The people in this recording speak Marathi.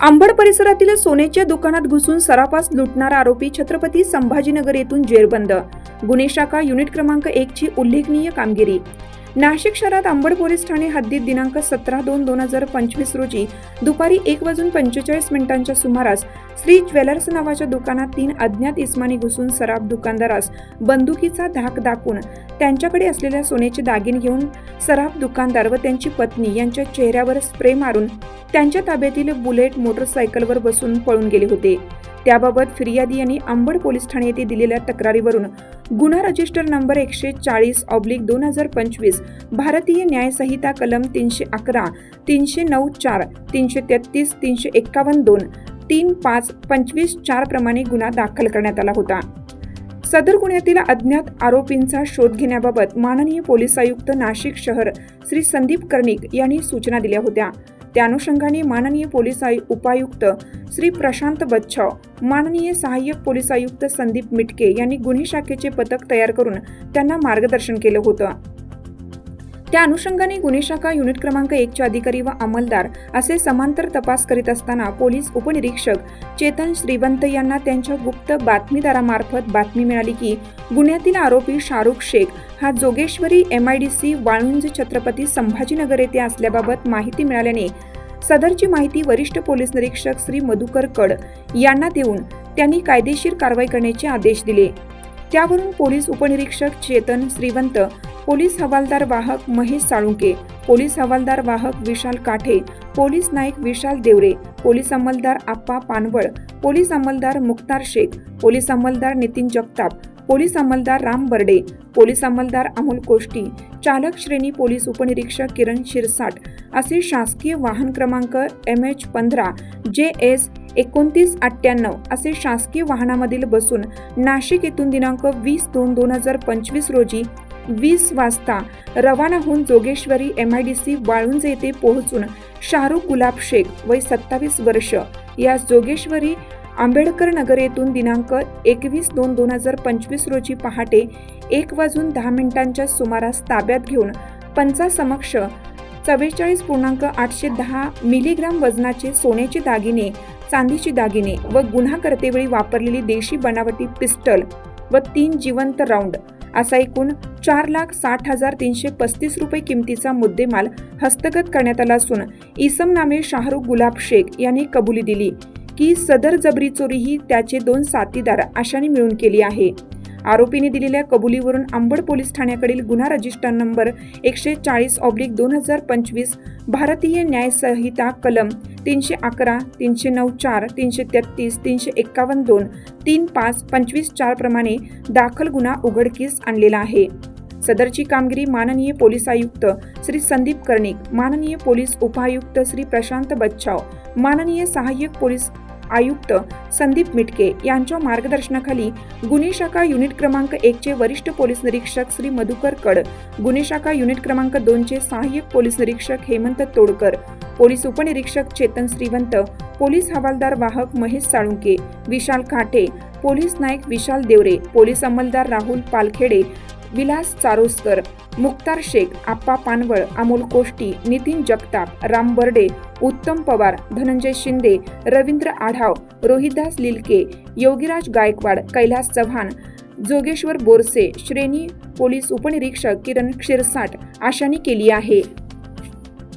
आंबड परिसरातील सोन्याच्या दुकानात घुसून सराफास लुटणारा आरोपी छत्रपती संभाजीनगर येथून जेरबंद. गुन्हे शाखा युनिट क्रमांक एक ची उल्लेखनीय कामगिरी. नाशिक शहरात आंबड पोलीस ठाणे हद्दीत दिनांक सतरा दोन दोन हजार पंचवीस रोजी दुपारी एक वाजून पंचेचाळीस मिनिटांच्या सुमारास श्री ज्वेलर्स नावाच्या दुकानात तीन अज्ञात इस्मानी घुसून सराफ दुकानदारास बंदुकीचा धाक दाखवून त्यांच्याकडे असलेल्या सोन्याचे दागिने घेऊन सराफ दुकानदार व त्यांची पत्नी यांच्या चेहऱ्यावर स्प्रे मारून त्यांच्या ताब्यातील बुलेट मोटरसायकलवर बसून पळून गेले होते. त्याबाबत फिर्यादी यांनी अंबड पोलीस ठाणे येथे दिलेल्या तक्रारीवरून गुन्हा रजिस्टर नंबर एकशे चाळीस ऑब्लिक दोन हजार पंचवीस भारतीय न्यायसंहिता कलम तीनशे अकरा तीनशे नऊ चार तीनशे तेहतीस तीनशे एक्कावन्न दोन तीन पाच पंचवीस चार प्रमाणे गुन्हा दाखल करण्यात आला होता. सदर गुन्ह्यातील अज्ञात आरोपींचा शोध घेण्याबाबत माननीय पोलीस आयुक्त नाशिक शहर श्री संदीप कर्णिक यांनी सूचना दिल्या होत्या. त्या अनुषंगाने माननीय पोलीस आयु उपायुक्त श्री प्रशांत बच्छाव माननीय सहाय्यक पोलीस आयुक्त संदीप मिटके यांनी गुन्हे शाखेचे पथक तयार करून त्यांना मार्गदर्शन केलं होतं. त्या अनुषंगाने गुन्हे शाखा युनिट क्रमांक एकचे अधिकारी व अंमलदार असे समांतर तपास करीत असताना पोलीस उपनिरीक्षक चेतन श्रीवंत यांना त्यांच्या गुप्त बातमीदारामार्फत बातमी मिळाली की गुन्ह्यातील आरोपी शाहरुख शेख हा Jogeshwari M I D C Waluj Chhatrapati Sambhajinagar येथे असल्याबाबत माहिती मिळाल्याने सदरची माहिती वरिष्ठ पोलीस निरीक्षक श्री मधुकर कड यांना देऊन त्यांनी कायदेशीर कारवाई करण्याचे आदेश दिले. त्यावरून पोलीस उपनिरीक्षक चेतन श्रीवंत पोलीस हवालदार वाहक महेश साळुंके पोलीस हवालदार वाहक विशाल काठे पोलीस नाईक विशाल देवरे पोलीस अंमलदार आप्पा पानवळ पोलीस अंमलदार मुक्तार शेख पोलीस अंमलदार नितीन जगताप पोलीस अंमलदार राम बर्डे पोलीस अंमलदार अमोल कोष्टी चालक श्रेणी पोलीस उपनिरीक्षक किरण शिरसाट असे शासकीय वाहन क्रमांक एम एच पंधरा जे एस एकोणतीस अठ्ठ्याण्णव असे शासकीय वाहनामधील बसून नाशिक येथून दिनांक वीस दोन दोन हजार पंचवीस रोजी वीस वाजता रवाना होऊन Jogeshwari M I D C Waluj येथे पोहोचून शाहरुख गुलाब शेख वय सत्तावीस वर्ष या जोगेश्वरी आंबेडकर नगर येथून दिनांक एकवीस दोन दोन हजार पंचवीस रोजी पहाटे एक वाजून दहा मिनिटांच्या सुमारास ताब्यात घेऊन पंचासमक्ष चव्वेचाळीस पूर्णांक आठशे दहा मिलीग्राम वजनाचे सोन्याचे दागिने चांदीचे दागिने व गुन्हा करतेवेळी वापरलेली देशी बनावटी पिस्टल व तीन जिवंत राऊंड असा एकूण चार लाख साठ हजार तीनशे पस्तीस रुपये किमतीचा मुद्देमाल हस्तगत करण्यात आला असून इसम नामे शाहरुख गुलाब शेख यांनी कबुली दिली की सदर जबरी चोरी ही त्याचे दोन साथीदार अशाने मिळून केली आहे. आरोपीने दिलेल्या कबुलीवरून अंबड पोलीस ठाण्याकडील गुन्हा रजिस्टर नंबर एकशे चाळीस ऑब्लिक दोन हजार पंचवीस भारतीय न्यायसंहिता कलम तीनशे अकरा तीनशे नऊ चार तीनशे तेहतीस तीनशे एक्कावन्न दोन तीन पाच पंचवीस चार प्रमाणे दाखल गुन्हा उघडकीस आणलेला आहे. सदरची कामगिरी माननीय पोलीस आयुक्त श्री संदीप कर्णिक माननीय पोलीस उपायुक्त श्री प्रशांत बच्छाव माननीय सहाय्यक पोलीस आयुक्त संदीप मिटके यांच्या मार्गदर्शनाखाली गुन्हे शाखा युनिट क्रमांक एकचे वरिष्ठ पोलीस निरीक्षक श्री मधुकर कड गुन्हे शाखा युनिट क्रमांक दोनचे सहाय्यक पोलीस निरीक्षक हेमंत तोडकर पोलीस उपनिरीक्षक चेतन श्रीवंत पोलीस हवालदार वाहक महेश साळुंके विशाल खाटे पोलीस नायक विशाल देवरे पोलीस अंमलदार राहुल पालखेडे विलास चारोस्कर मुक्तार शेख आप्पा पानवळ अमोल कोष्टी नितीन जगताप राम बर्डे उत्तम पवार धनंजय शिंदे रवींद्र आढाव रोहिदास लिलके योगीराज गायकवाड कैलास चव्हाण जोगेश्वर बोरसे श्रेणी पोलीस उपनिरीक्षक किरण क्षीरसाट आशांनी केली आहे.